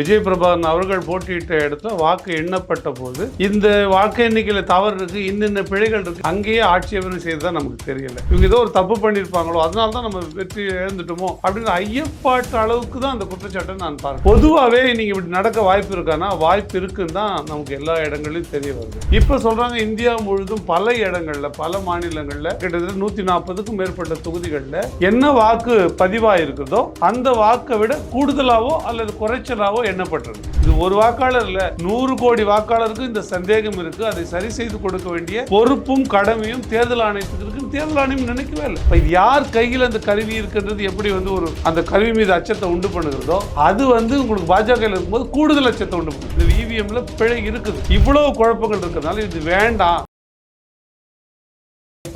விஜய் பிரபாகரன் அவர்கள் போட்டியிட்ட இடத்துல வாக்கு எண்ணப்பட்ட போது இந்த வாக்கு எண்ணிக்கையில தவறு இருக்கு இன்னென்ன பிழைகள் இருக்கு அங்கேயே ஆட்சேபனை செய்ததா நமக்கு தெரியல. இவங்க ஏதோ ஒரு தப்பு பண்ணியிருப்பாங்களோ அதனால தான் நம்ம வெற்றி இழந்துட்டோமோ அப்படின்னு ஐயப்பாட்டு அளவுக்கு தான் அந்த குற்றச்சாட்டை நான் பார்க்கிறேன். பொதுவாகவே நீங்க இப்படி நடக்க வாய்ப்பு இருக்கானா வாய்ப்பு இருக்குன்னு தான் நமக்கு எல்லா இடங்களிலும் தெரிய வருது. இப்போ சொல்றாங்க இந்தியா முழுதும் பல இடங்கள்ல பல மாநிலங்கள்ல கிட்டத்தட்ட நூத்தி நாற்பதுக்கும் மேற்பட்ட தொகுதிகளில் என்ன வாக்கு பதிவாயிருக்குதோ அந்த வாக்கை விட கூடுதலாவோ அல்லது குறைச்சலாவோ எண்ணப்பட்டிருக்கு இது ஒரு வாக்காளர் இல்ல நூறு கோடி வாக்காளருக்கு இந்த சந்தேகம் இருக்கு. அதை சரி செய்து கொடுக்க வேண்டிய பொறுப்பும் கடமையும் தேர்தல் ஆணையத்துக்கு இருக்கு. தேர்தல் ஆணையம் நினைக்கவே இல்லை. இப்ப யார் கையில் அந்த கருவி இருக்கின்றது? எப்படி வந்து ஒரு அந்த கருவி மீது அச்சத்தை உண்டு பண்ணுகிறதோ அது வந்து உங்களுக்கு பாஜக இருக்கும்போது கூடுதல் அச்சத்தை உண்டு பண்ணுது இது இவிஎம்ல பிழை இருக்குது. இவ்வளவு குழப்பங்கள் இருக்கிறதுனால இது வேண்டாம்.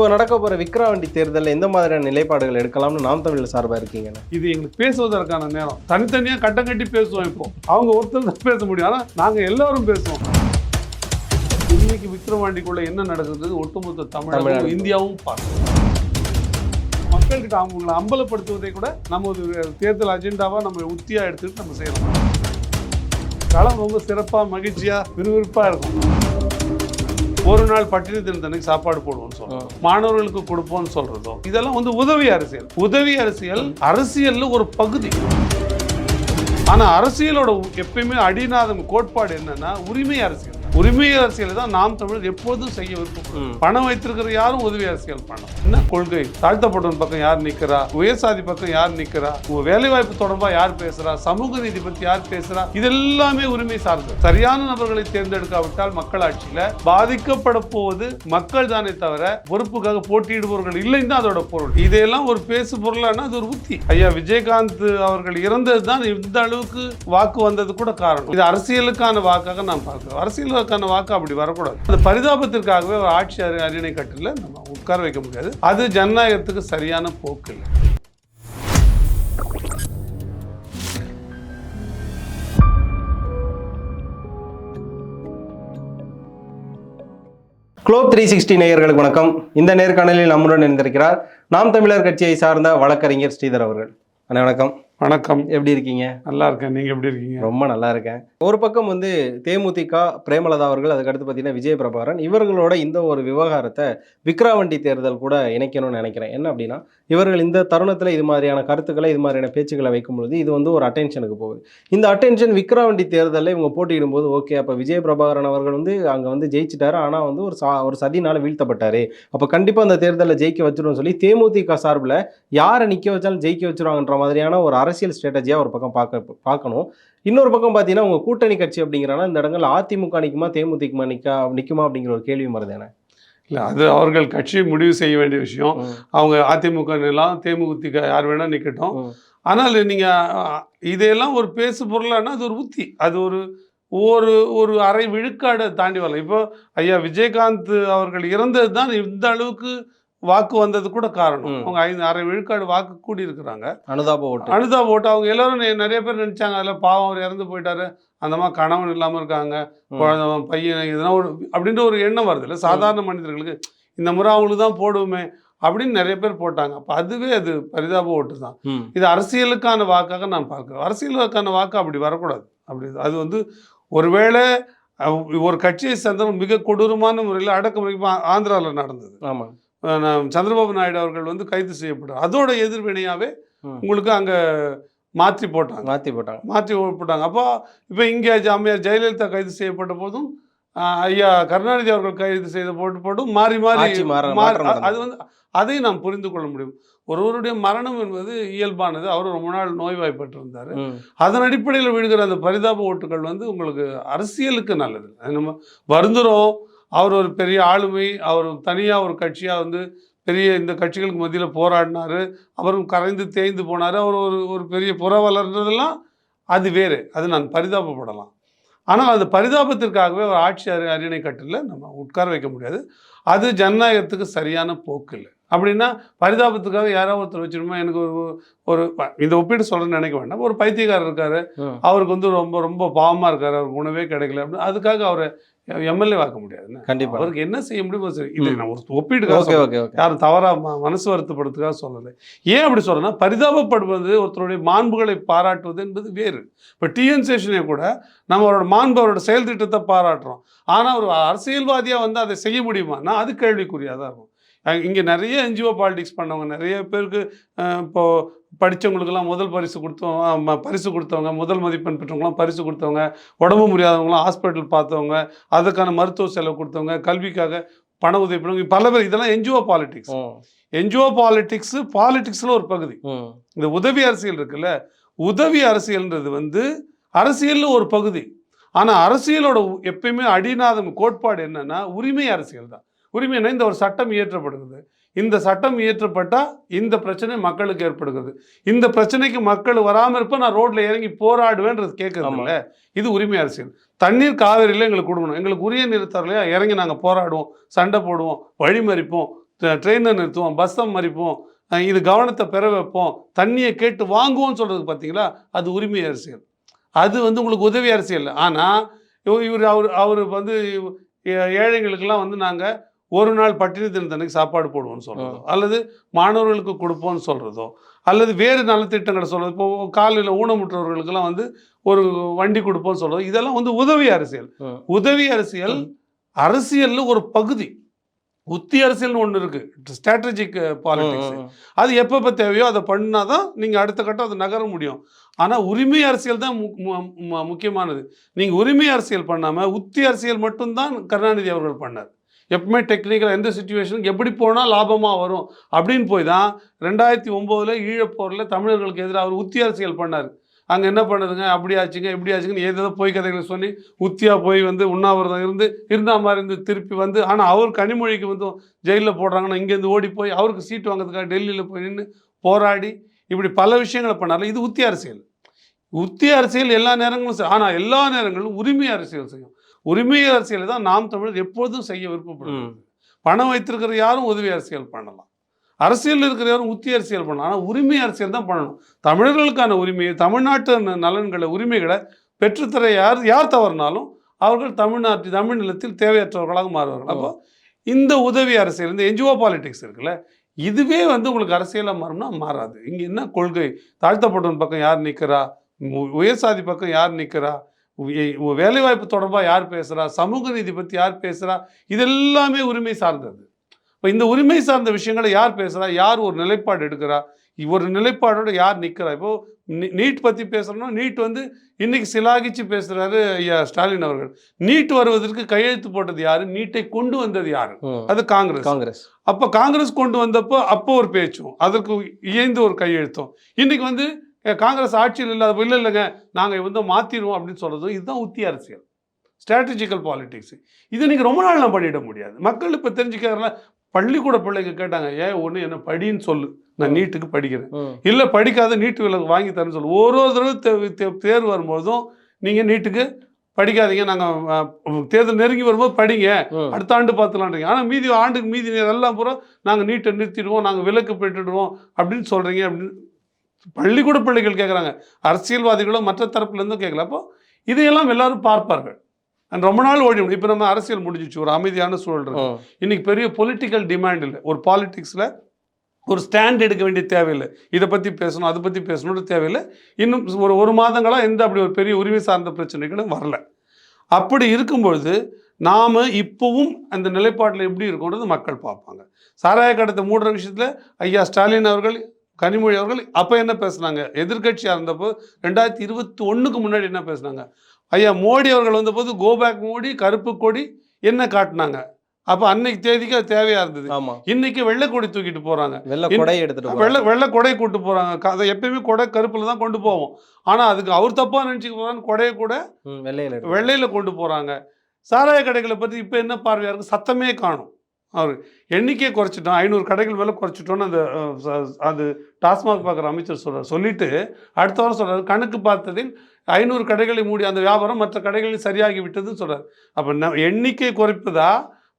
இப்போ நடக்க போற விக்ரவாண்டி தேர்தலில் எந்த மாதிரியான நிலைப்பாடுகள் எடுக்கலாம்னு நாம் தமிழ் சார்பா இருக்கீங்கண்ணே இது எங்களுக்கு பேசுவதற்கான நேரம். தனித்தனியா கட்டம் கட்டி பேசுவோம் இப்போ. அவங்க ஒருத்தர் தான் பேச முடியும். ஆனா நாங்க எல்லாரும் பேசுவோம். இன்னைக்கு விக்ரவாண்டிக்குள்ள என்ன நடக்குது ஒட்டுமொத்த தமிழ்நாடு. இந்தியாவும் பார்க்கும். மக்கள்கிட்ட அவங்களை அம்பலப்படுத்துவதை கூட நம்ம ஒரு தேர்தல் அஜெண்டாவா நம்ம உத்தியா எடுத்துட்டு நம்ம செய்யலாம். களம் ரொம்ப சிறப்பா மகிழ்ச்சியா விறுவிறுப்பா இருக்கும். ஒரு நாள் பட்டினி தினத்தன்னைக்கு சாப்பாடு போடுவோம்னு சொல்றோம். மாணவர்களுக்கு கொடுப்போம்னு சொல்றதோ இதெல்லாம் வந்து உதவி அரசியல். உதவி அரசியல் அரசியல்ல ஒரு பகுதி. ஆனா அரசியலோட எப்பயுமே அடிநாதம் கோட்பாடு என்னன்னா உரிமை அரசியல். உரிமை அரசியல் தான் நாம் தமிழர் எப்போதும் செய்ய விருப்பம் பணம் வைத்திருக்கிற யாரும் உதவி அரசியல் பண்ணலாம் என்ன கொள்கை? தாழ்த்தப்பட்டவன் பக்கம் யார் நிக்கிறா? உயர் சாதி பக்கம் யார் நிக்கிறா? உங்க வேலை வாய்ப்பு தொடர்பா யார் பேசுறா? சமூக நீதி பத்தி யார் பேசுறா? இது எல்லாமே உரிமை சார்ந்தது. சரியான நபர்களை தேர்ந்தெடுக்காவிட்டால் மக்களாட்சியில பாதிக்கப்பட போவது மக்கள் தானே தவிர பொறுப்புக்காக போட்டியிடுபவர்கள் இல்லைன்னு தான் அதோட பொருள். இதையெல்லாம் ஒரு பேசு பொருளானா அது ஒரு உத்தி. ஐயா விஜயகாந்த் அவர்கள் இறந்தது தான் இந்த அளவுக்கு வாக்கு வந்தது கூட காரணம். இது அரசியலுக்கான வாக்காக நான் பார்க்கிறோம் அரசியலுக்கான வாக்கு அப்படி வரக்கூடாது. அந்த பரிதாபத்திற்காகவே ஒரு ஆட்சி அரியணை கட்டில நம்ம உட்கார வைக்க முடியாது. அது ஜனநாயகத்துக்கு சரியான போக்கு இல்லை. குளோப் த்ரீ சிக்ஸ்டி நேயர்களுக்கு வணக்கம். இந்த நேர்காணலில் நம்முடன் இருந்திருக்கிறார் நாம் தமிழர் கட்சியை சார்ந்த வழக்கறிஞர் ஸ்ரீதர் அவர்கள். அண்ணா வணக்கம். வணக்கம். எப்படி இருக்கீங்க? நல்லா இருக்கேன். நீங்க எப்படி இருக்கீங்க? ரொம்ப நல்லா இருக்கேன். ஒரு பக்கம் வந்து தேமுதிக பிரேமலதா அவர்கள் அதுக்கடுத்து பார்த்தீங்கன்னா விஜய பிரபாகரன் இவர்களோட இந்த ஒரு விவகாரத்தை விக்ரவாண்டி தேர்தல் கூட இணைக்கணும்னு நினைக்கிறேன். என்ன அப்படின்னா இவர்கள் இந்த தருணத்தில் இது மாதிரியான கருத்துக்களை இது மாதிரியான பேச்சுக்களை வைக்கும் பொழுது இது வந்து ஒரு அட்டென்ஷனுக்கு போகுது. இந்த அட்டென்ஷன் விக்ரவண்டி தேர்தலில் இவங்க போட்டியிடும் போது ஓகே அப்போ விஜய பிரபாகரன் அவர்கள் வந்து அங்கே வந்து ஜெயிச்சிட்டாரு. ஆனால் வந்து ஒரு சா ஒரு சதினால் வீழ்த்தப்பட்டார். அப்போ கண்டிப்பாக அந்த தேர்தலில் ஜெயிக்க வச்சிடும் சொல்லி தேமுதிக சார்பில் யாரை நிற்க வச்சாலும் ஜெயிக்க வச்சிருவாங்கன்ற மாதிரியான ஒரு அரசியல் ஸ்ட்ராட்டஜியாக ஒரு பக்கம் பார்க்க பார்க்கணும். இன்னொரு பக்கம் பார்த்தீங்கன்னா உங்கள் கூட்டணி கட்சி அப்படிங்கிறனா இந்த இடங்கள் அதிமுக நிற்குமா தேமுதிக நிற்கா நிற்குமா அப்படிங்கிற ஒரு கேள்வி வருது இல்லை அது அவர்கள் கட்சி முடிவு செய்ய வேண்டிய விஷயம். அவங்க அதிமுக நிலம் தேமுதிக யார் வேணா நிற்கட்டும் ஆனால் நீங்கள் இதையெல்லாம் ஒரு பேசு பொருளானா அது ஒரு உத்தி அது ஒரு ஒரு ஒரு அரை விழுக்காடை தாண்டி வரலாம். இப்போ ஐயா விஜயகாந்த் அவர்கள் இறந்தது தான் இந்த அளவுக்கு வாக்கு வந்தது கூட காரணம். அவங்க ஐந்து அரை விழுக்காடு வாக்கு கூடி இருக்கிறாங்க அனுதாப ஓட்டு. அனுதா போட்டு அவங்க எல்லாரும் நிறைய பேர் நினைச்சாங்க. அதில் பாவம் அவர் இறந்து போயிட்டாரு. அந்த மாதிரி கணவன் இல்லாமல் இருக்காங்க. குழந்தை பையன் இதெல்லாம் ஒரு அப்படின்ற ஒரு எண்ணம் வருது இல்லை? சாதாரண மனிதர்களுக்கு இந்த முறை அவங்களுக்கு தான் போடுவோமே அப்படின்னு நிறைய பேர் போட்டாங்க. அப்போ அதுவே அது பரிதாப ஓட்டு தான். இது அரசியலுக்கான வாக்காக நான் பார்க்குறேன். அரசியலுக்கான வாக்கு அப்படி வரக்கூடாது. அப்படி அது வந்து ஒருவேளை ஒரு கட்சியை சேர்ந்தவங்க மிக கொடூரமான முறையில் அடக்குமுறை ஆந்திராவில் நடந்தது. ஆமா. அஹ், நான் சந்திரபாபு நாயுடு அவர்கள் வந்து கைது செய்யப்பட்டார். அதோட எதிர்வினையாவே ம். உங்களுக்கு அங்கே மாற்றி போட்டாங்க. மாத்தி போட்டாங்க. மாற்றி போட்டாங்க. அப்போ இப்போ இங்கே அம்மையார் ஜெயலலிதா கைது செய்யப்பட்ட போதும் ஐயா கருணாநிதி அவர்கள் கைது செய்த போட்டு போட்டும் மாறி மாறி. அது வந்து அதையும் நாம் புரிந்து கொள்ள முடியும். ஒருவருடைய மரணம் என்பது இயல்பானது. அவர் ரொம்ப நாள் நோய்வாய்ப்பட்டிருந்தார். அதன் அடிப்படையில் விழுகிற அந்த பரிதாப ஓட்டுகள் வந்து உங்களுக்கு அரசியலுக்கு நல்லது. நம்ம வருந்துறோம் அவர் ஒரு பெரிய ஆளுமை அவர் தனியாக ஒரு கட்சியாக வந்து பெரிய இந்த கட்சிகளுக்கு மத்தியில் போராடினாரு. அவரும் கரைந்து தேய்ந்து போனார். அவர் ஒரு ஒரு பெரிய புறவலர்ன்றதெல்லாம் அது வேறு. அது நான் பரிதாபப்படலாம். ஆனால் அது பரிதாபத்திற்காகவே ஒரு ஆட்சி அரியணை கட்டில நம்ம உட்கார வைக்க முடியாது. அது ஜனநாயகத்துக்கு சரியான போக்கு இல்லை. அப்படின்னா பரிதாபத்துக்காக யாராவது ஒருத்தர் வச்சிருமா எனக்கு ஒரு ஒரு இந்த ஒப்பீடு சொல்கிறேன்னு நினைக்க வேண்டாம். ஒரு பைத்தியக்காரர் இருக்காரு. அவருக்கு வந்து ரொம்ப ரொம்ப பாவமாக இருக்காரு. அவருக்கு உணவே கிடைக்கல. அப்படின்னு அதுக்காக அவரை எம்எல்ஏ வாக்க முடியாதுன்னு கண்டிப்பா. அவருக்கு என்ன செய்ய முடியுமோ சரி. இது. நான் ஒரு ஒப்பீடுக்காக யாரும் தவறா மனசு வருத்தப்படுறதுக்காக சொல்லலை. ஏன் அப்படி சொல்றேன்னா பரிதாபப்படுவது ஒருத்தருடைய மாண்புகளை பாராட்டுவது என்பது வேறு. இப்போ டிஎன் சேஷனே கூட நம்ம அவரோட மாண்பு அவரோட செயல் திட்டத்தை பாராட்டுறோம். ஆனால் ஒரு அரசியல்வாதியாக வந்து அதை செய்ய முடியுமானா அது கேள்விக்குறியாக தான் இருக்கும். இங்க நிறைய என்ஜிஓ பாலிடிக்ஸ் பண்ணவங்க நிறைய பேருக்கு அஹ், இப்போ படிச்சவங்களுக்கெல்லாம் முதல் பரிசு கொடுத்தவங்க பரிசு கொடுத்தவங்க முதல் மதிப்பெண் பெற்றவங்களாம் பரிசு கொடுத்தவங்க உடம்பு முடியாதவங்களாம் ஹாஸ்பிட்டல் பார்த்தவங்க அதுக்கான மருத்துவ செலவு கொடுத்தவங்க கல்விக்காக பண உதவி பண்ணவங்க பல பேர் இதெல்லாம் என்ஜிஓ பாலிடிக்ஸ் என்ஜிஓ பாலிடிக்ஸ் பாலிடிக்ஸ்ல ஒரு பகுதி. இந்த உதவி அரசியல் இருக்குல்ல உதவி அரசியல்ன்றது வந்து அரசியல்ல ஒரு பகுதி. ஆனா அரசியலோட எப்பயுமே அடிநாதம் கோட்பாடு என்னன்னா உரிமை அரசியல் தான். உரிமைனா இந்த ஒரு சட்டம் இயற்றப்படுகிறது. இந்த சட்டம் இயற்றப்பட்டா இந்த பிரச்சனை மக்களுக்கு ஏற்படுகிறது. இந்த பிரச்சனைக்கு மக்கள் வராம இருப்ப நான் ரோட்ல இறங்கி போராடுவேன்றது கேட்கறதில்ல இது உரிமை அரசியல். தண்ணீர் காவிரியில் எங்களுக்கு கொடுக்கணும். எங்களுக்கு உரிய நிறுத்தலையா இறங்கி நாங்கள் போராடுவோம் சண்டை போடுவோம் வழிமறிப்போம் ட்ரெயினை நிறுத்துவோம் பஸ்ஸை மறிப்போம் இது கவனத்தை பெற வைப்போம் தண்ணியை கேட்டு வாங்குவோம்னு சொல்றது பார்த்தீங்களா அது உரிமை அரசியல். அது வந்து உங்களுக்கு உதவி அரசியல். ஆனால் இவர் அவர் அவர் வந்து ஏழைங்களுக்கெல்லாம் வந்து நாங்கள் ஒரு நாள் பட்டினி தினத்தன்னைக்கு சாப்பாடு போடுவோம்னு சொல்கிறதோ அல்லது மாணவர்களுக்கு கொடுப்போம்னு சொல்கிறதோ அல்லது வேறு நலத்திட்டங்களை சொல்கிறது இப்போ காலையில் ஊனமுற்றவர்களுக்கெல்லாம் வந்து ஒரு வண்டி கொடுப்போம்னு சொல்கிறதோ இதெல்லாம் வந்து உதவி அரசியல். உதவி அரசியல் அரசியல்ல ஒரு பகுதி. உத்தி அரசியல்னு ஒன்று இருக்கு. Strategic politics. அது எப்பப்போ தேவையோ அதை பண்ணாதான் நீங்க அடுத்த கட்டம் அதை நகர முடியும். ஆனா உரிமை அரசியல் தான் முக்கியமானது. நீங்க உரிமை அரசியல் பண்ணாம உத்தி அரசியல் மட்டும்தான் கருணாநிதி அவர்கள் பண்ணார். எப்பவுமே டெக்னிக்கல் எந்த சுச்சுவேஷனுக்கு எப்படி போனால் லாபமாக வரும்? அப்படின்னு போய் தான் ரெண்டாயிரத்தி ஒம்போதில் ஈழப்போரில் தமிழர்களுக்கு எதிராக அவர் உத்தி அரசியல் பண்ணார். அங்கே என்ன பண்ணுதுங்க அப்படி ஆச்சுங்க இப்படி ஆச்சுங்கன்னு ஏதோ போய் கதைகளை சொல்லி உத்தியா போய் வந்து உண்ணாவிரதம் இருந்து இருந்தா மாதிரி இருந்து திருப்பி வந்து ஆனால் அவர் கனிமொழிக்கு வந்து ஜெயிலில் போடுறாங்கன்னா இங்கேருந்து ஓடி போய் அவருக்கு சீட் வாங்கிறதுக்காக டெல்லியில் போய் நின்று போராடி இப்படி பல விஷயங்களை பண்ணார்ல. இது உத்தி அரசியல். உத்தி அரசியல் எல்லா நேரங்களும் ஆனால் எல்லா நேரங்களும் உரிமை அரசியல் செய்யும். உரிமை அரசியலை தான் நாம் தமிழர் எப்போதும் செய்ய விருப்பப்படுவோம். பணம் வைத்திருக்கிற யாரும் உதவி அரசியல் பண்ணலாம். அரசியல் இருக்கிற யாரும் உத்தி அரசியல் பண்ணலாம். ஆனால் உரிமை அரசியல் தான் பண்ணணும். தமிழர்களுக்கான உரிமையை தமிழ்நாட்டு நலன்களை உரிமைகளை பெற்றுத்தர யார் யார் தவறினாலும் அவர்கள் தமிழ்நாட்டு தமிழ் நிலத்தில் தேவையற்றவர்களாக மாறுவார்கள். அப்போ இந்த உதவி அரசியல் இந்த என்ஜிஓ பாலிடிக்ஸ் இருக்குல்ல இதுவே வந்து உங்களுக்கு அரசியலாக மாறும்னா மாறாது. இங்கே என்ன கொள்கை? தாழ்த்தப்பட்டவன் பக்கம் யார் நிற்கிறா உயர் சாதி பக்கம் யார் நிற்கிறா வேலைவாய்ப்பு தொடர்பாக யார் பேசுகிறா சமூக நீதி பற்றி யார் பேசுகிறா இதெல்லாமே உரிமை சார்ந்தது. இப்போ இந்த உரிமை சார்ந்த விஷயங்களை யார் பேசுகிறா யார் ஒரு நிலைப்பாடு எடுக்கிறா? ஒரு நிலைப்பாடோட யார் நிற்கிறா இப்போ நீ- நீட் பற்றி பேசுகிறோம்னா நீட் வந்து இன்னைக்கு சிலாகிச்சு பேசுகிறாரு ஐயா ஸ்டாலின் அவர்கள். நீட் வருவதற்கு கையெழுத்து போட்டது யாரு? நீட்டை கொண்டு வந்தது யாரு. அது காங்கிரஸ். காங்கிரஸ். அப்போ காங்கிரஸ் கொண்டு வந்தப்போ அப்போ ஒரு பேச்சும் அதற்கு இயைந்து ஒரு கையெழுத்தும். இன்னைக்கு வந்து காங்கிரஸ் ஆட்சியில் இல்லாத இல்லை இல்லைங்க நாங்கள் வந்து மாற்றிடுவோம் அப்படின்னு சொல்கிறதும் இதுதான் உத்தி அரசியல். ஸ்ட்ராட்டஜிக்கல் பாலிடிக்ஸ் இது நீங்கள் ரொம்ப நாள் நான் பண்ணிட முடியாது. மக்கள் இப்போ தெரிஞ்சுக்கிறதுல பள்ளிக்கூட பிள்ளைங்க கேட்டாங்க ஏன் ஒன்று என்ன படின்னு சொல்லு. நான் நீட்டுக்கு படிக்கிறேன். இல்லை படிக்காத நீட்டு விலக்கு வாங்கி தரேன்னு சொல்லு. ஒரு ஒரு தடவை தேர்வு வரும்போதும் நீங்கள் நீட்டுக்கு படிக்காதீங்க. நாங்கள் தேர்தல் நெருங்கி வரும்போது படிங்க. அடுத்த ஆண்டு பார்த்துலான்றீங்க ஆனால் மீதி ஆண்டுக்கு மீதி எல்லாம் பூரா நாங்கள் நீட்டை நிறுத்திடுவோம். நாங்கள் விலக்கு பெற்றுடுவோம். அப்படின்னு சொல்கிறீங்க அப்படின்னு பள்ளிக்கூட பிள்ளைகள் கேட்குறாங்க அரசியல்வாதிகளோ மற்ற தரப்புலேருந்தும் கேட்கல அப்போ இதையெல்லாம் எல்லாரும் பார்ப்பார்கள். And ரொம்ப நாள் ஓடி இப்போ நம்ம அரசியல் முடிஞ்சிச்சு. ஒரு அமைதியான சூழல் இருக்கு. இன்னைக்கு பெரிய பொலிட்டிக்கல் டிமாண்ட் இல்லை. ஒரு பாலிடிக்ஸில் ஒரு ஸ்டாண்ட் எடுக்க வேண்டிய தேவையில்லை. இதை பற்றி பேசணும் அதை பற்றி பேசணும்னு தேவையில்லை. இன்னும் ஒரு ஒரு மாதங்களாக எந்த அப்படி ஒரு பெரிய உரிமை சார்ந்த பிரச்சனைகளும் வரல. அப்படி இருக்கும்பொழுது நாம் இப்போவும் அந்த நிலைப்பாட்டில் எப்படி இருக்கோன்றது மக்கள் பார்ப்பாங்க. சாராய கடத்தை மூடுற விஷயத்தில் ஐயா ஸ்டாலின் அவர்கள் கனிமொழி அவர்கள் அப்போ என்ன பேசுனாங்க? எதிர்க்கட்சியாக இருந்தப்போ ரெண்டாயிரத்தி இருபத்தி ஒன்றுக்கு முன்னாடி என்ன பேசுனாங்க? ஐயா மோடி அவர்கள் வந்தபோது கோபேக் மோடி கருப்பு கொடி என்ன காட்டினாங்க? அப்போ அன்னைக்கு தேதிக்கு அது தேவையாக இருந்தது. இன்னைக்கு வெள்ளை கொடி தூக்கிட்டு போகிறாங்க வெள்ள இன்- கொடை எடுத்துட்டு போறாங்க. வெள்ளை வெள்ளை கொடை கூட்டு போகிறாங்க அதை எப்பயுமே கொடை கருப்பில் தான் கொண்டு போவோம். ஆனால் அதுக்கு அவர் தப்பாக நினச்சிக்க போகிறான்னு கொடையை கூட வெள்ளையில வெள்ளையில் கொண்டு போகிறாங்க சாராய கடைகளை பற்றி இப்போ என்ன பார்வையாக இருக்கு? சத்தமே காணும். அவர் எண்ணிக்கையை குறைச்சிட்டோம் ஐநூறு கடைகள் மேலே குறைச்சிட்டோன்னு அந்த அது டாஸ்மாக் பார்க்குற அமைச்சர் சொல்கிறார் சொல்லிட்டு அடுத்த வாரம் சொல்கிறார் கணக்கு பார்த்ததில் ஐநூறு கடைகளை மூடி அந்த வியாபாரம் மற்ற கடைகளில் சரியாகி விட்டதுன்னு சொல்கிறார் அப்போ ந எண்ணிக்கை குறைப்பதா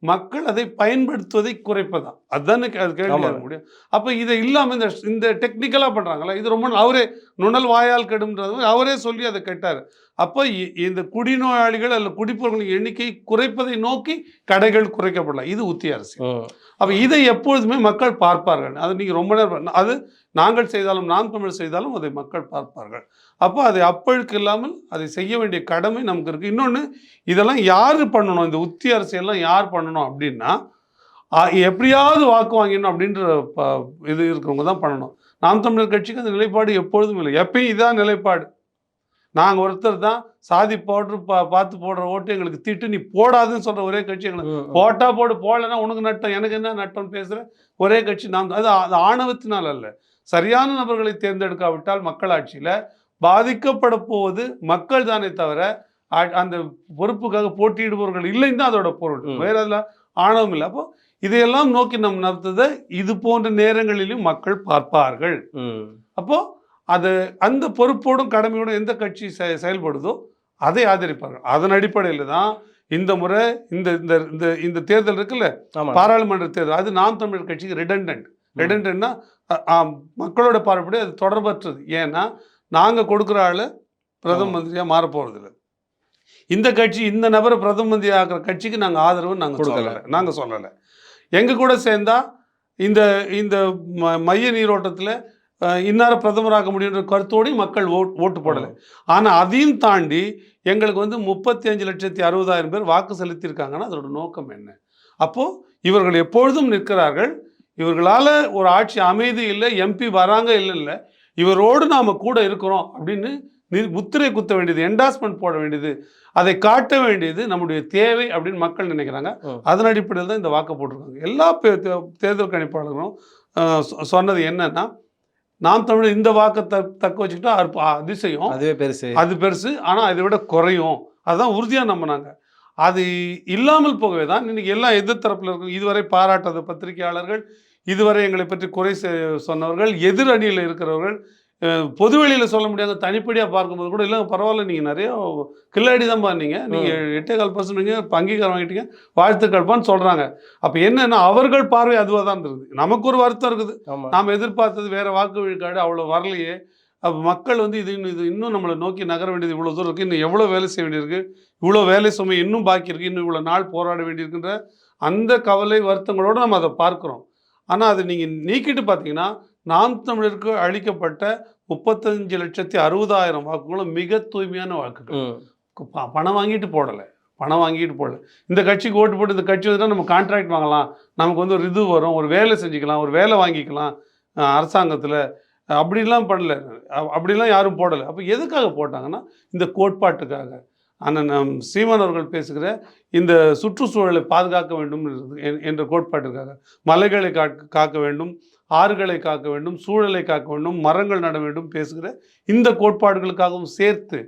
மக்கள் அதை பயன்படுத்துவதை குறைப்பதா அதுதானே கேள்வி முடியும். அப்போ இதை இல்லாமல் இந்த இந்த டெக்னிக்கலாக பண்ணுறாங்களா இது ரொம்ப அவரே நுணல் வாயால் கெடும்ன்றது அவரே சொல்லி அதை கேட்டார். அப்போ இந்த குடிநோயாளிகள் அல்லது குடிப்பவர்களின் எண்ணிக்கை குறைப்பதை நோக்கி கடைகள் குறைக்கப்படலாம். இது உத்திய அரசியல் ம். அப்போ இதை எப்பொழுதுமே மக்கள் பார்ப்பார்கள். அது நீங்கள் ரொம்ப நேரம் அது நாங்கள் செய்தாலும் நாம் தமிழ் செய்தாலும் அதை மக்கள் பார்ப்பார்கள். அப்போ அதை அப்பழுக்கு இல்லாமல் அதை செய்ய வேண்டிய கடமை நமக்கு இருக்குது இன்னொன்று இதெல்லாம் யார் பண்ணணும்? இந்த உத்தி அரசியல்லாம் யார் பண்ணணும் அப்படின்னா எப்படியாவது வாக்கு வாங்கிடணும் அப்படின்ற ப- இது இருக்கிறவங்க தான் பண்ணணும். நாம் தமிழர் கட்சிக்கு அந்த நிலைப்பாடு எப்பொழுதும் இல்லை. எப்பயும் இதான் நிலைப்பாடு. நாங்கள் ஒருத்தர் தான் சாதி போட்டு பா பார்த்து போடுற ஓட்டு எங்களுக்கு திட்டு நீ போடாதுன்னு சொல்கிற ஒரே கட்சி எங்களுக்கு ம், ம். போட்டா போடு போடலைன்னா உனக்கு நட்டம் எனக்கு என்ன நட்டம் பேசுகிற ஒரே கட்சி நாம் அது அது ஆணவத்தினால் அல்ல. சரியான நபர்களை தேர்ந்தெடுக்காவிட்டால் மக்களாட்சியில் பாதிக்கப்பட போவது மக்கள் தானே தவிர அந்த பொறுப்புக்காக போட்டியிடுபவர்கள் இல்லைன்னு தான் அதோட பொருள். வேற அதில் ஆணவம் இல்லை. அப்போ இதையெல்லாம் நோக்கி நம் நடத்ததை இது போன்ற நேரங்களிலும் மக்கள் பார்ப்பார்கள். அப்போ அது அந்த பொறுப்போடும் கடமையோடும் எந்த கட்சி செயல்படுதோ அதை ஆதரிப்பார்கள். அதன் அடிப்படையில் தான் இந்த முறை இந்த இந்த இந்த தேர்தல் இருக்குல்ல? பாராளுமன்ற தேர்தல். அது நாம் தமிழர் கட்சிக்கு ரிடண்டன்ட் ரிடண்டன்ட்னா மக்களோட பார்வைப்படி அது தொடர்பற்றது. ஏன்னா நாங்கள் கொடுக்குற ஆள் பிரதம. மந்திரியாக மாற போகிறதில்ல இந்த கட்சி இந்த நபரை பிரதம மந்திரி ஆக்குற கட்சிக்கு நாங்கள் ஆதரவு நாங்கள் கொடுக்கல. நாங்கள் சொல்லலை. எங்கள் கூட சேர்ந்தா இந்த இந்த மைய நீரோட்டத்தில் இன்னார பிரதமராக்க முடியுன்ற கருத்தோடையும் மக்கள் ஓட் ஓட்டு போடலை. ஆனால் அதையும் தாண்டி எங்களுக்கு வந்து முப்பத்தி அஞ்சு லட்சத்தி அறுபதாயிரம் பேர் வாக்கு செலுத்தியிருக்காங்கன்னா அதோட நோக்கம் என்ன? அப்போது இவர்கள் எப்பொழுதும் நிற்கிறார்கள். இவர்களால் ஒரு ஆட்சி அமைதி இல்லை எம்பி வராங்க இல்லை இல்லை. இவரோடு நாம் கூட இருக்கிறோம் அப்படின்னு முத்திரை குத்த வேண்டியது என்டாஸ்மெண்ட் போட வேண்டியது அதை காட்ட வேண்டியது நம்முடைய தேவை அப்படின்னு மக்கள் நினைக்கிறாங்க. அதன் அடிப்படையில் தான் இந்த வாக்கு போட்டிருக்காங்க. எல்லா தேர்தல் கணிப்பாளர்களும் சொன்னது என்னன்னா நாம் தமிழர் இந்த வாக்கை த தக்க வச்சுக்கிட்டா அற்ப- அதிசயம் அதுவே பெருசு. அது பெருசு. ஆனால் அதை விட குறையும். அதுதான் உறுதியாக நம்பினாங்க. அது இல்லாமல் போகவே தான் இன்னைக்கு எல்லாம் எதிர்த்தரப்பில் இருக்கும். இதுவரை பாராட்டாத பத்திரிகையாளர்கள் இதுவரை எங்களை பற்றி குறை சொன்னவர்கள் எதிர் அணியில் இருக்கிறவர்கள் பொதுவெளியில் சொல்ல முடியாத தனிப்படியாக பார்க்கும்போது கூட இல்லை பரவாயில்ல நீங்கள் நிறைய கில்லாடி தான் பண்ணீங்க. நீங்கள் எட்டே கால் பர்சன்ட் அங்கீகாரம் வாங்கிட்டீங்க. வாழ்த்துக்கள்ப்பான்னு சொல்கிறாங்க அப்போ என்னன்னா அவர்கள் பார்வை அதுவாக தான் இருக்குது நமக்கு ஒரு வருத்தம் இருக்குது. நாம் எதிர்பார்த்தது வேற வாக்கு விழுக்காடு அவ்வளோ வரலையே. அப்போ மக்கள் வந்து இது இன்னும் இது இன்னும் நம்மளை நோக்கி நகர வேண்டியது இவ்வளோ தூரம் இருக்குது இன்னும் எவ்வளோ வேலை செய்ய வேண்டியிருக்கு. இவ்வளோ வேலை சுமை இன்னும் பாக்கி இருக்குது இன்னும் இவ்வளோ நாள் போராட வேண்டியிருக்குன்ற அந்த கவலை வருத்தங்களோடு நம்ம அதை பார்க்குறோம். ஆனால் அதை நீங்கள் நீக்கிட்டு பார்த்தீங்கன்னா நாம் தமிழருக்கு அளிக்கப்பட்ட முப்பத்தஞ்சு லட்சத்தி அறுபதாயிரம் வாக்குகளும் மிக தூய்மையான வாக்குகள். பணம் வாங்கிட்டு போடலை. பணம் வாங்கிட்டு போடல. இந்த கட்சிக்கு ஓட்டு போட்டு இந்த கட்சி வந்துட்டா நம்ம கான்ட்ராக்ட் வாங்கலாம். நமக்கு வந்து ஒரு இது வரும். ஒரு வேலை செஞ்சுக்கலாம். ஒரு வேலை வாங்கிக்கலாம். அரசாங்கத்தில். அப்படிலாம் பண்ணல அப்படிலாம் யாரும் போடலை. அப்போ எதுக்காக போட்டாங்கன்னா இந்த கோட்பாட்டுக்காக. நம் சீமான் அவர்கள் பேசுகிற இந்த சுற்றுச்சூழலை பாதுகாக்க வேண்டும் என்ற- கோட்பாட்டுக்காக மலைகளை காக்க காக்க வேண்டும் ஆறுகளை காக்க வேண்டும் சூழலை காக்க வேண்டும் மரங்கள் நட வேண்டும் பேசுகிற இந்த கோட்பாடுகளுக்காகவும் சேர்த்து.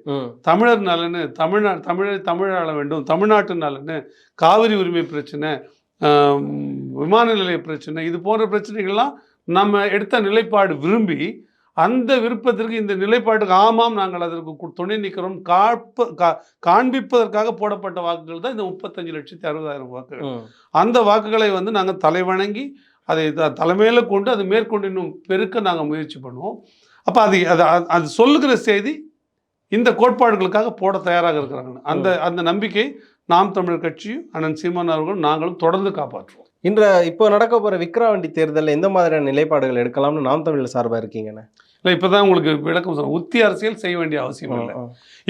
தமிழர் நலனு தமிழ்நா தமிழை தமிழாள வேண்டும் தமிழ்நாட்டு நலனு காவிரி உரிமை பிரச்சனை விமான நிலைய பிரச்சனை இது போன்ற பிரச்சனைகள்லாம் நம்ம எடுத்த நிலைப்பாடு விரும்பி அந்த விருப்பத்திற்கு இந்த நிலைப்பாட்டுக்கு ஆமாம் நாங்கள் அதற்கு துணை நிற்கிறோம். காப்ப கா- காண்பிப்பதற்காக போடப்பட்ட வாக்குகள் தான் இந்த முப்பத்தஞ்சு லட்சத்தி அறுபதாயிரம் வாக்குகள். அந்த வாக்குகளை வந்து நாங்கள் தலைவணங்கி அதை தலைமையில கொண்டு அது மேற்கொண்டு இன்னும் பெருக்க நாங்கள் முயற்சி பண்ணுவோம். அப்போ அது அது அது- அது சொல்லுகிற செய்தி இந்த கோட்பாடுகளுக்காக போட தயாராக இருக்கிறாங்க. அந்த அந்த நம்பிக்கை நாம் தமிழர் கட்சியும் அண்ணன் சீமான் அவர்களும் நாங்களும் தொடர்ந்து காப்பாற்றுவோம். இன்ற இப்போ நடக்க போற விக்ரவாண்டி தேர்தலில் எந்த மாதிரியான நிலைப்பாடுகள் எடுக்கலாம்னு நாம் தமிழ் சார்பா இருக்கீங்கண்ணே? இல்லை இப்போ தான் உங்களுக்கு விளக்கம் சொல்றேன். உத்தி அரசியல் செய்ய வேண்டிய அவசியம் இல்லை.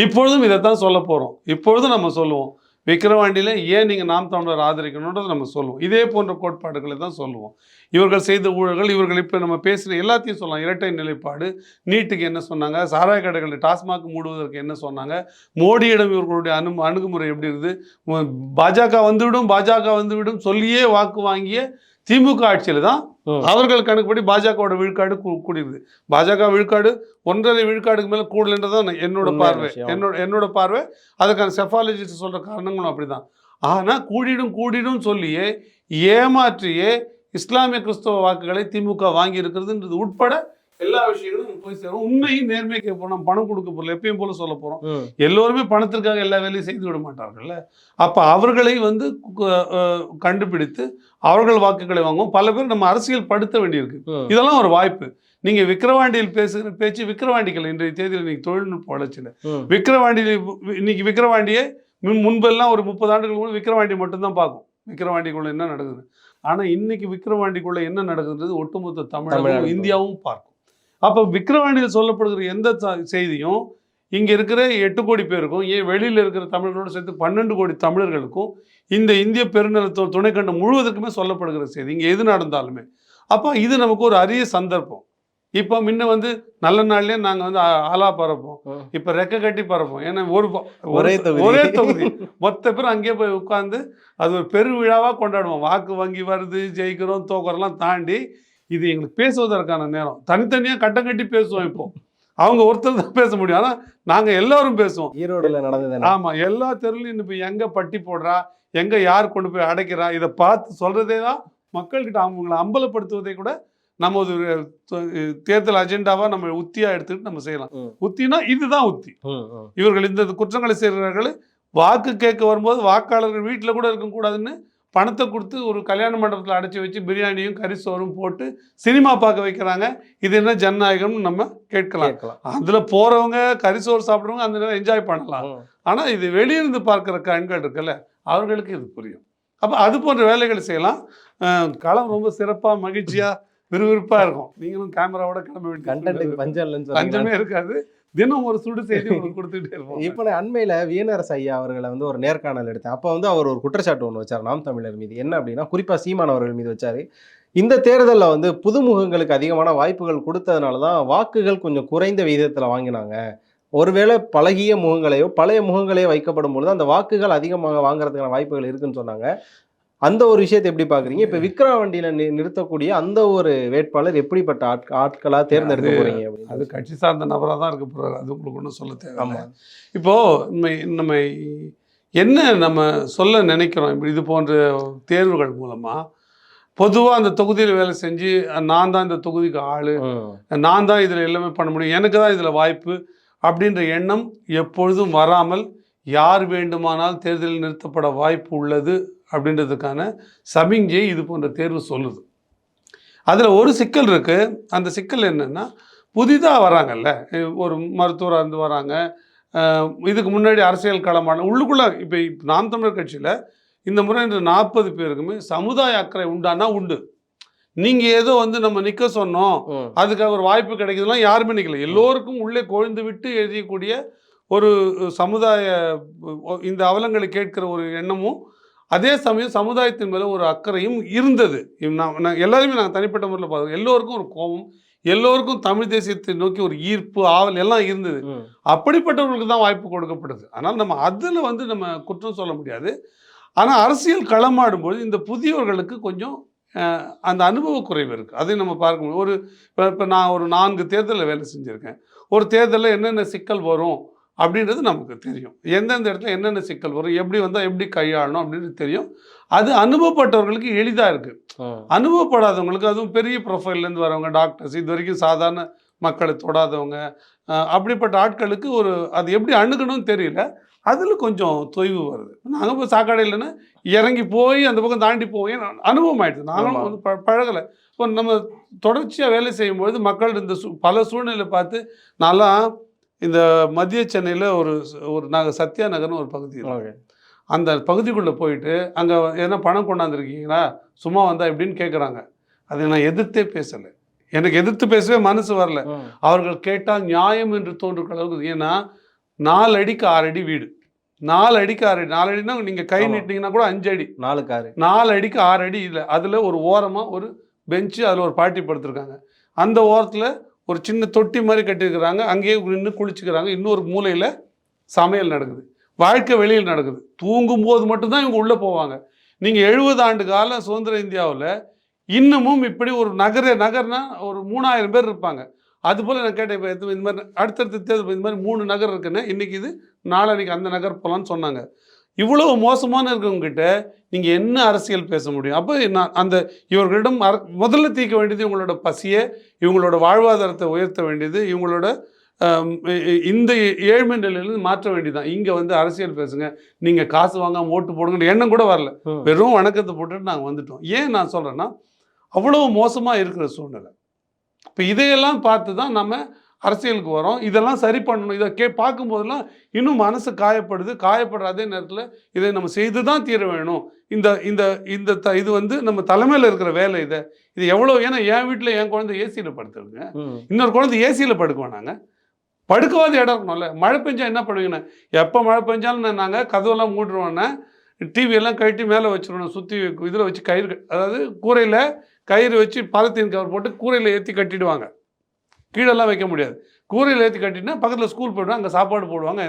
இப்பொழுதும் இதை தான் சொல்ல போகிறோம் இப்பொழுதும் நம்ம சொல்லுவோம். விக்கிரவாண்டியில் ஏன் நீங்கள் நாம் தமிழர் ஆதரிக்கணுன்றதை நம்ம சொல்லுவோம். இதே போன்ற கோட்பாடுகளை தான் சொல்லுவோம். இவர்கள் செய்த ஊழல்கள் இவர்கள் இப்போ நம்ம பேசுகிற எல்லாத்தையும் சொல்லலாம். இரட்டை நிலைப்பாடு நீட்டுக்கு என்ன சொன்னாங்க சாராய கடைகளை டாஸ்மாக் மூடுவதற்கு என்ன சொன்னாங்க மோடியிடம் இவர்களுடைய அணு அணுகுமுறை எப்படி இருக்குது? பாஜக வந்துவிடும் பாஜக வந்துவிடும் சொல்லியே வாக்கு வாங்கிய திமுக ஆட்சியில் தான் அவர்கள் கணக்குப்படி பாஜகவோட விழுக்காடு கூ- கூடியிருது பாஜக விழுக்காடு ஒன்றரை விழுக்காடுக்கு மேலே கூடலன்றதான் என்னோட பார்வை. என்னோட என்னோட பார்வை. அதுக்கான செஃபாலஜிஸ்ட் சொல்கிற காரணங்களும் அப்படிதான். ஆனால் கூடிடும் கூடிடும் சொல்லியே ஏமாற்றியே இஸ்லாமிய கிறிஸ்தவ வாக்குகளை திமுக வாங்கி இருக்கிறதுன்றது உட்பட எல்லா விஷயங்களும் போய் சேரும். உண்மையும் நேர்மையை கேட்போம் நம்ம பணம் கொடுக்க போறோம். எப்பயும் போல சொல்ல போறோம். எல்லோருமே பணத்திற்காக எல்லா வேலையும் செய்து விட மாட்டார்கள்ல. அப்ப அவர்களை வந்து கண்டுபிடித்து அவர்கள் வாக்குகளை வாங்குவோம். பல பேர் நம்ம அரசியல் படுத்த வேண்டியிருக்கு. இதெல்லாம் ஒரு வாய்ப்பு. நீங்க விக்கிரவாண்டியில் பேசுகிற பேச்சு விக்கிரவாண்டிகள். இன்றைய தேதியில் இன்னைக்கு தொழில்நுட்ப வளர்ச்சியில். விக்கிரவாண்டியில் இன்னைக்கு விக்கிரவாண்டியே முன் முன்பெல்லாம் ஒரு முப்பது ஆண்டுகள் கூட விக்கிரவாண்டி மட்டும்தான் பார்க்கும். விக்கிரவாண்டிக்குள்ள என்ன நடக்குது? ஆனா இன்னைக்கு விக்கிரவாண்டிக்குள்ள என்ன நடக்குதுன்றது ஒட்டுமொத்த தமிழகம். இந்தியாவும் பார்க்கும். அப்போ விக்கிரவாண்டியில் சொல்லப்படுகிற எந்த செய்தியும் இங்க இருக்கிற எட்டு கோடி பேருக்கும் ஏன் வெளியில இருக்கிற தமிழர்களோடு சேர்த்து பன்னெண்டு கோடி தமிழர்களுக்கும் இந்த இந்திய பெருநிலத்தோ துணைக்கண்டம் முழுவதற்குமே சொல்லப்படுகிற செய்தி. இங்க எது நடந்தாலுமே. அப்போ இது நமக்கு ஒரு அரிய சந்தர்ப்பம். இப்போ முன்ன வந்து நல்ல நாள்லயே நாங்க வந்து ஆலா பறப்போம். இப்ப ரெக்க கட்டி பறப்போம். ஏன்னா ஒரு ஒரே ஒரு- தொகுதி. ஒரே தொகுதி. மொத்த பேர் அங்கேயே போய் உட்காந்து அது ஒரு பெருவிழாவா கொண்டாடுவோம். வாக்கு வங்கி வருது ஜெயிக்கிறோம் தோக்கறெல்லாம் தாண்டி இது எங்களுக்கு பேசுவதற்கான நேரம். தனித்தனியா கட்டம் கட்டி பேசுவோம் இப்போ. அவங்க ஒருத்தர் தான் பேச முடியும். ஆனா நாங்க எல்லாரும் பேசுவோம். ஈரோடுல நடந்தது என்ன? ஆமா எல்லா தெருலையும் இப்போ எங்க பட்டி போடுறா? எங்க யார் கொண்டு போய் அடைக்கிறா? இதை பார்த்து சொல்றதே தான் மக்கள்கிட்ட அவங்களை அம்பலப்படுத்துவதை கூட நம்ம ஒரு தேர்தல் அஜெண்டாவா நம்ம உத்தியா எடுத்துக்கிட்டு நம்ம செய்யலாம். உத்தினா இதுதான் உத்தி. இவர்கள் இந்த குற்றங்களை செய்கிறார்கள் வாக்கு கேட்க வரும்போது வாக்காளர்கள் வீட்டில் கூட இருக்கக்கூடாதுன்னு பணத்தை கொடுத்து ஒரு கல்யாண மண்டபத்தில் அடைச்சி வச்சு பிரியாணியும் கறிசோறும் போட்டு சினிமா பார்க்க வைக்கிறாங்க. இது என்ன ஜனநாயகம்னு நம்ம கேட்கலாம். அதில் போகிறவங்க கறிசோறு சாப்பிட்றவங்க அந்த நேரம் என்ஜாய் பண்ணலாம். ஆனால் இது வெளியிருந்து பார்க்குற கண்கள் இருக்குல்ல அவர்களுக்கு இது புரியும். அப்போ அது போன்ற வேலைகள் செய்யலாம். களம் ரொம்ப சிறப்பாக மகிழ்ச்சியாக விறுவிறுப்பாக இருக்கும். நீங்களும் கேமராவோட கிளம்ப வேண்டிய பஞ்சமே இருக்காது. தினம் ஒரு சுடு செய்தி கொடுத்துட்டே இருப்போம். இப்போ நான் அண்மையில விஎன்ஆர்எஸ் ஐயா அவர்களை வந்து ஒரு நேர்காணல் எடுத்தேன். அப்போ வந்து அவர் ஒரு குற்றச்சாட்டு ஒன்று வச்சார் நாம் தமிழர் மீது. என்ன அப்படின்னா குறிப்பா சீமான் அவர்கள் மீது வச்சாரு. இந்த தேர்தலில் வந்து புதுமுகங்களுக்கு அதிகமான வாய்ப்புகள் கொடுத்ததுனால தான் வாக்குகள் கொஞ்சம் குறைந்த விகிதத்தில் வாங்கினாங்க. ஒருவேளை பழகிய முகங்களையோ பழைய முகங்களையோ வைக்கப்படும் பொழுது அந்த வாக்குகள் அதிகமாக வாங்குறதுக்கான வாய்ப்புகள் இருக்குன்னு சொன்னாங்க. அந்த ஒரு விஷயத்தை எப்படி பாக்குறீங்க? இப்ப விக்ரவாண்டியில நிறுத்தக்கூடிய அந்த ஒரு வேட்பாளர் எப்படிப்பட்ட ஆட்க ஆட்களா தேர்ந்தெடுக்க அது- போறீங்க அது கட்சி சார்ந்த நபராக தான் இருக்க போறாரு. அது உங்களுக்கு ஒன்றும் சொல்ல தேவை இப்போ நம்ம என்ன நம்ம சொல்ல நினைக்கிறோம்? இது போன்ற தேர்வுகள் மூலமா பொதுவாக அந்த தொகுதியில் வேலை செஞ்சு நான் தான் இந்த தொகுதிக்கு ஆளு. நான் தான் இதில் எல்லாமே பண்ண முடியும். எனக்கு தான் இதில் வாய்ப்பு அப்படின்ற எண்ணம் எப்பொழுதும் வராமல் யார் வேண்டுமானால் தேர்தலில் நிறுத்தப்பட வாய்ப்பு உள்ளது அப்படின்றதுக்கான சமிஞ்சை இது போன்ற தேர்வு சொல்லுது. அதில் ஒரு சிக்கல் இருக்கு. அந்த சிக்கல் என்னன்னா புதிதாக வராங்கல்ல. ஒரு மருத்துவராக இருந்து வராங்க. இதுக்கு முன்னாடி அரசியல் களமான உள்ளுக்குள்ள இப்போ நாம் தமிழர் கட்சியில் இந்த முறை இந்த நாற்பது பேருக்குமே சமுதாய அக்கறை உண்டானா உண்டு. நீங்கள் ஏதோ வந்து நம்ம நிற்க சொன்னோம். அதுக்காக ஒரு வாய்ப்பு கிடைக்குதுலாம் யாருமே நிற்கல எல்லோருக்கும் உள்ளே கொழுந்து விட்டு எழுதியக்கூடிய ஒரு சமுதாய இந்த அவலங்களை கேட்கிற ஒரு எண்ணமும் அதே சமயம் சமுதாயத்தின் மேலே ஒரு அக்கறையும் இருந்தது. நான் நான் எல்லாருமே நாங்கள் தனிப்பட்ட முறையில் பார்த்தோம். எல்லோருக்கும் ஒரு கோபம் எல்லோருக்கும் தமிழ் தேசியத்தை நோக்கி ஒரு ஈர்ப்பு ஆவல் எல்லாம் இருந்தது. அப்படிப்பட்டவர்களுக்கு தான் வாய்ப்பு கொடுக்கப்படுது ஆனால் நம்ம அதில் வந்து நம்ம குற்றம் சொல்ல முடியாது. ஆனால் அரசியல் களமாடும்போது இந்த புதியவர்களுக்கு கொஞ்சம் அந்த அனுபவ குறைவு இருக்குது அதை நம்ம பார்க்க முடியும். ஒரு இப்போ இப்போ நான் ஒரு நான்கு தேர்தலில் வேலை செஞ்சுருக்கேன். ஒரு தேர்தலில் என்னென்ன சிக்கல் வரும்? அப்படின்றது நமக்கு தெரியும். எந்தெந்த இடத்துல என்னென்ன சிக்கல் வரும் எப்படி வந்தால் எப்படி கையாளணும் அப்படின்றது தெரியும். அது அனுபவப்பட்டவர்களுக்கு எளிதாக இருக்குது. அனுபவப்படாதவங்களுக்கு அதுவும் பெரிய ப்ரொஃபைல்லேருந்து வரவங்க டாக்டர்ஸ் இது வரைக்கும் சாதாரண மக்களை தொடாதவங்க அப்படிப்பட்ட ஆட்களுக்கு ஒரு அது எப்படி அணுகணும்னு தெரியல. அதில் கொஞ்சம் தொய்வு வருது. நாங்கள் இப்போ சாக்கடை இல்லைன்னா இறங்கி போய் அந்த பக்கம் தாண்டி போய் அனுபவம் ஆயிடுது. நாங்களும். வந்து ப பழகலை. இப்போ நம்ம தொடர்ச்சியாக வேலை செய்யும்பொழுது மக்கள் இந்த சூ பல சூழ்நிலை பார்த்து நான்லாம் இந்த மத்திய சென்னையில் ஒரு ஒரு நாங்கள் சத்யா நகர்னு ஒரு பகுதி அந்த பகுதிக்குள்ளே போயிட்டு அங்கே என்ன பணம் கொண்டாந்துருக்கீங்களா? சும்மா வந்தா எப்படின்னு கேட்குறாங்க அதை நான் எதிர்த்தே பேசலை. எனக்கு எதிர்த்து பேசவே மனசு வரல. அவர்கள் கேட்டால் நியாயம் என்று தோன்றும் அளவுக்கு ஏன்னா நாலு அடிக்கு ஆறு அடி வீடு. நாலு அடிக்கு ஆறு அடி நாலு அடினா நீங்கள் கை ஆமா. நீட்டிங்கன்னா கூட அஞ்சு அடி. நாலு காரு. நாலு அடிக்கு ஆறு அடி இல்லை. அதில் ஒரு ஓரமாக ஒரு பெஞ்சு அதில் ஒரு பாட்டி படுத்திருக்காங்க. அந்த ஓரத்தில் ஒரு சின்ன தொட்டி மாதிரி கட்டியிருக்கிறாங்க. அங்கேயே நின்று குளிச்சுக்கிறாங்க. இன்னொரு மூலையில் சமையல் நடக்குது. வாழ்க்கை வெளியில் நடக்குது. தூங்கும்போது மட்டும்தான் இவங்க உள்ளே போவாங்க. நீங்கள் எழுபது ஆண்டு காலம் சுதந்திர இந்தியாவில் இன்னமும் இப்படி ஒரு நகர நகர்னா ஒரு மூணாயிரம் பேர் இருப்பாங்க. அதுபோல் நான் கேட்டேன் இப்போ இந்த மாதிரி அடுத்தடுத்த தேர்தல் இந்த மாதிரி மூணு நகர் இருக்குன்னு. இன்றைக்கி இது நாளைக்கு அந்த நகர் போகலான்னு சொன்னாங்க. இவ்வளவு மோசமான இருக்கவங்க கிட்ட நீங்க என்ன அரசியல் பேச முடியும்? அப்போ நான் அந்த இவர்களிடம் அர- முதல்ல தீர்க்க வேண்டியது இவங்களோட பசியை இவங்களோட வாழ்வாதாரத்தை உயர்த்த வேண்டியது இவங்களோட இந்த ஏழ்மை நிலையிலிருந்து மாற்ற வேண்டியதுதான். இங்க வந்து அரசியல் பேசுங்க. நீங்க காசு வாங்காம ஓட்டு போடுங்கன்ற எண்ணம் கூட வரல. வெறும் வணக்கத்தை போட்டுட்டு நாங்கள் வந்துட்டோம். ஏன் நான் சொல்றேன்னா அவ்வளவு மோசமா இருக்கிற சூழ்நிலை. இப்போ இதையெல்லாம் பார்த்து தான் நம்ம அரசியலுக்கு வரோம். இதெல்லாம் சரி பண்ணணும். இதை கே பார்க்கும்போதெல்லாம் இன்னும் மனசு காயப்படுது. காயப்படுற அதே நேரத்தில் இதை நம்ம செய்து தான் தீர வேணும். இந்த இந்த இந்த த இது வந்து நம்ம தலைமையில் இருக்கிற வேலை இதை. இது எவ்வளோ ஏன்னா என் வீட்டில் என் குழந்தை ஏசியில் படுத்துருங்க. இன்னொரு குழந்தை ஏசியில் படுக்குவோம் நாங்கள் படுக்கவாத இடம் இருக்கணும்ல மழை பெஞ்சா என்ன பண்ணுவீங்கண்ணே எப்போ மழை பெஞ்சாலும் நாங்கள் கதவெல்லாம் மூடுருவோண்ணே டிவி எல்லாம் கழட்டி மேலே வச்சிருவோம். சுற்றி இதில் வச்சு கயிறு அதாவது கூரையில் கயிறு வச்சு பாலித்தீன் கவர் போட்டு கூரையில் ஏற்றி கட்டிடுவாங்க. கீழெல்லாம் வைக்க முடியாது. கூரையில் ஏற்றி கட்டினா பக்கத்தில் ஸ்கூல் போயிடுவாங்க அங்கே சாப்பாடு போடுவாங்க.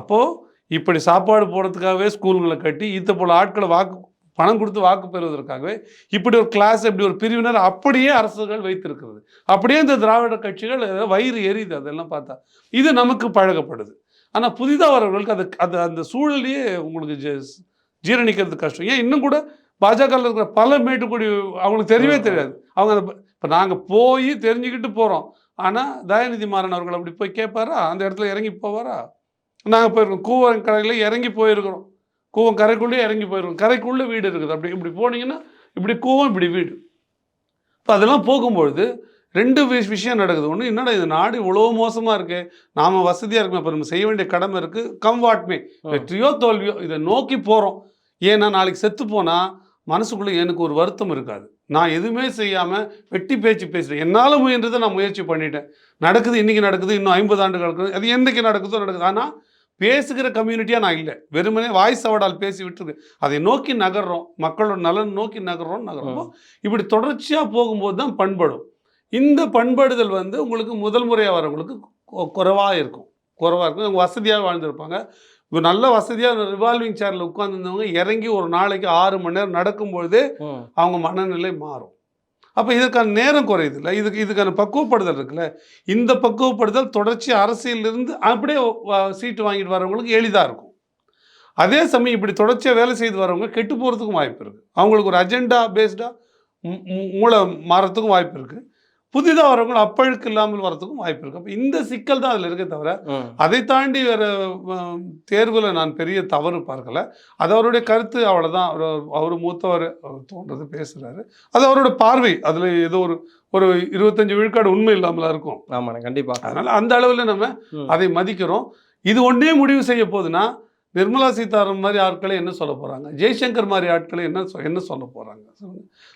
அப்போது இப்படி சாப்பாடு போடுறதுக்காகவே ஸ்கூல்களை கட்டி இத்த போல் ஆட்களை வாக்கு பணம் கொடுத்து வாக்கு பெறுவதற்காகவே இப்படி ஒரு கிளாஸ் இப்படி ஒரு பிரிவினர் அப்படியே அரசுகள் வைத்திருக்கிறது. அப்படியே இந்த திராவிட கட்சிகள் வயிறு எரியுது அதெல்லாம் பார்த்தா. இது நமக்கு பழகப்படுது. ஆனால் புதிதாக வரவர்களுக்கு அது அது அந்த சூழலையே உங்களுக்கு ஜீரணிக்கிறது கஷ்டம். ஏன் இன்னும் கூட பாஜகவில் இருக்கிற பல மேட்டுக்குடி அவங்களுக்கு தெரியவே தெரியாது. அவங்க இப்போ நாங்கள் போய் தெரிஞ்சுக்கிட்டு போகிறோம் ஆனால் தயாநிதி மாறன் அவர்கள் அப்படி போய் கேட்பாரா அந்த இடத்துல இறங்கி போவாரா? நாங்கள் போயிருக்கோம். கூவம் கரையில் இறங்கி போயிருக்கிறோம். கூவம் கரைக்குள்ளேயே இறங்கி போயிருக்கோம் கரைக்குள்ளே வீடு இருக்குது. அப்படி இப்படி போனீங்கன்னா இப்படி கூவம் இப்படி வீடு. இப்போ அதெல்லாம் போகும்பொழுது ரெண்டு விஷ- விஷயம் நடக்குது. ஒன்று என்னடா இது நாடு இவ்வளோ மோசமாக இருக்கு? நாம வசதியாக இருக்குமே. அப்போ நம்ம செய்ய வேண்டிய கடமை இருக்குது கம் வாட்மே வெற்றியோ தோல்வியோ இதை நோக்கி போகிறோம் ஏன்னா நாளைக்கு செத்து போனால் மனசுக்குள்ளே எனக்கு ஒரு வருத்தம் இருக்காது. நான் எதுவுமே செய்யாமல் வெட்டி பேச்சு பேசுகிறேன் என்னால் முயன்றதை நான் முயற்சி பண்ணிட்டேன். நடக்குது இன்றைக்கி நடக்குது இன்னும் ஐம்பது ஆண்டுகள் இருக்குது அது என்றைக்கு நடக்குதோ நடக்குது. ஆனால் பேசுகிற கம்யூனிட்டியாக நான் இல்லை. வெறுமனே வாய் சவடால் பேசி விட்டுருக்கு. அதை நோக்கி நகர்றோம். மக்களோட நலன் நோக்கி நகர்றோம் நகர்றோம் இப்படி தொடர்ச்சியாக போகும்போது தான் பண்படும். இந்த பண்படுதல் வந்து உங்களுக்கு முதல் முறையாக வரவங்களுக்கு குறைவாக இருக்கும். குறைவாக இருக்கும். அவங்க வசதியாக வாழ்ந்திருப்பாங்க. இப்போ நல்ல வசதியாக ரிவால்விங் சேரில் உட்காந்துருந்தவங்க இறங்கி ஒரு நாளைக்கு ஆறு மணி நேரம் நடக்கும்பொழுதே. அவங்க மனநிலை மாறும். அப்போ இதற்கான நேரம் குறையுது இல்லை? இதுக்கு இதுக்கான பக்குவப்படுதல் இருக்குல்ல? இந்த பக்குவப்படுதல் தொடர்ச்சி அரசியலிருந்து அப்படியே சீட்டு வாங்கிட்டு வரவங்களுக்கு எளிதாக இருக்கும். அதே சமயம் இப்படி தொடர்ச்சியாக வேலை செய்து வரவங்க கெட்டு போகிறதுக்கும் வாய்ப்பு இருக்குது அவங்களுக்கு ஒரு அஜெண்டா பேஸ்டாக மூளை மாறத்துக்கும் வாய்ப்பு இருக்குது புதிதாக வரவங்க அப்பழுக்கு இல்லாமல் வரத்துக்கும் வாய்ப்பு இருக்குது அப்போ இந்த சிக்கல் தான் அதில் இருக்கே தவிர. அதை தாண்டி வேற தேர்வில் நான் பெரிய தவறு பார்க்கல. அது அவருடைய கருத்து அவ்வளோதான் அவர் அவர் மூத்தவர் தோன்றது பேசுகிறாரு அது அவரோட பார்வை. அதில் ஏதோ ஒரு ஒரு இருபத்தஞ்சு விழுக்காடு உண்மை இல்லாமலாம் இருக்கும். ஆமாண்ணே கண்டிப்பா. அதனால் அந்த அளவில் நம்ம. அதை மதிக்கிறோம். இது ஒன்றே முடிவு செய்ய போகுதுன்னா நிர்மலா சீதாராமன் மாதிரி ஆட்களை என்ன சொல்ல போகிறாங்க ஜெய்சங்கர் மாதிரி ஆட்களை என்ன சொ- என்ன சொல்ல போகிறாங்க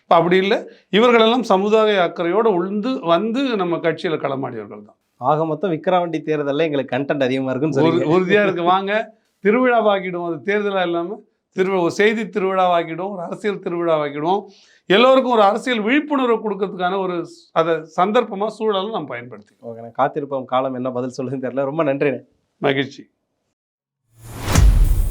இப்போ அப்படி இல்லை. இவர்களெல்லாம் சமுதாய அக்கறையோடு உழுந்து வந்து நம்ம கட்சியில் களமாடியவர்கள் தான். ஆக மொத்தம் விக்ரவாண்டி தேர்தல்ல எங்களுக்கு கண்டென்ட் அதிகமா இருக்குன்னு சொல்லி உறுதியாக இருக்கு. வாங்க. திருவிழாவாக்கிடுவோம் அது தேர்தலாக இல்லாமல் திருவிழா ஒரு செய்தி திருவிழாவாக்கிடுவோம் ஒரு அரசியல் திருவிழாவாக்கிடுவோம் எல்லோருக்கும் ஒரு அரசியல் விழிப்புணர்வு கொடுக்கறதுக்கான ஒரு அதை சந்தர்ப்பமாக சூழலை நம்ம பயன்படுத்தி ஓகேண்ணே காத்திருப்போம். காலம் என்ன? பதில் சொல்லுதுன்னு தெரியல. ரொம்ப நன்றிண்ணே. மகிழ்ச்சி.